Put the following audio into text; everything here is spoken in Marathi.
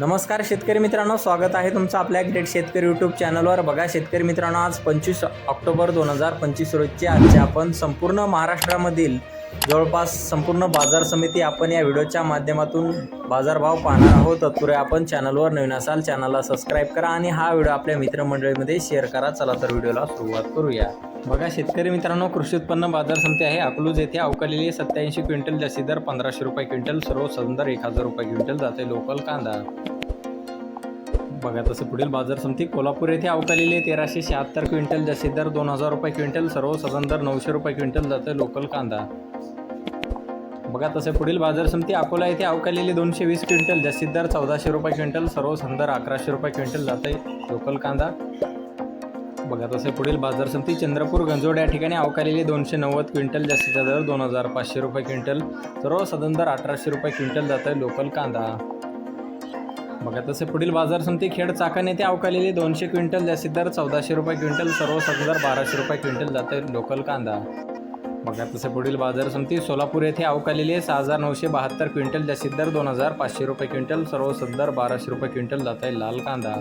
नमस्कार शेतकरी मित्रांनो स्वागत आहे तुमचं आपल्या ग्रेट शेतकरी यूट्यूब चॅनलवर बघा शेतकरी मित्रांनो आज पंचवीस ऑक्टोबर दोन हजार पंचवीस रोजचे आजचे आपण संपूर्ण महाराष्ट्रामधील जवळपास संपूर्ण बाजार समिती आपण या व्हिडिओच्या माध्यमातून बाजारभाव पाहणार आहोत. तत्पूर्वी आपण चॅनलवर नवीन असाल चॅनलला सबस्क्राईब करा आणि हा व्हिडिओ आपल्या मित्रमंडळीमध्ये शेअर करा. चला तर व्हिडिओला सुरुवात करूया. बघा शेतकरी मित्रांनो कृषी उत्पन्न बाजार समिती आहे अकलूज येथे अवकालेली सत्याऐंशी क्विंटल जास्ती दर पंधराशे रुपये क्विंटल सर्व सदर एक हजार रुपये क्विंटल जाते लोकल कांदा. बघा तसं पुढील बाजार समिती कोल्हापूर येथे अवकालेली तेराशे शहात्तर क्विंटल जास्ती दर दोन हजार रुपये क्विंटल सर्व सदन दर नऊशे रुपये क्विंटल जातं लोकल कांदा. बघा तसे पुढील बाजार समिती अकोला येथे अवकालेली दोनशे वीस क्विंटल जास्तीत दर चौदाशे रुपये क्विंटल सर्व संदर अकराशे रुपये क्विंटल जाते लोकल कांदा. बघा तसे पुढील बाजार समिती चंद्रपूर गंजोड या ठिकाणी अवकालेली दोनशे नव्वद क्विंटल जास्तीचा दर दोन हजार पाचशे रुपये क्विंटल सर्व सदन दर अठराशे रुपये क्विंटल जातं लोकल कांदा. बघा तसे पुढील बाजार समिती खेड चाकण येथे अवकालेली दोनशे क्विंटल जास्तीत दर चौदाशे रुपये क्विंटल सर्व सदन बाराशे रुपये क्विंटल जाते लोकल कांदा. बघा तसे पुढील बाजार समिती सोलापूर येथे अवकालेली सहा हजार नऊशे बहात्तर क्विंटल जास्तीत दर दोन हजार पाचशे रुपये क्विंटल सर्व सदर बाराशे रुपये क्विंटल जात आहे लाल कांदा.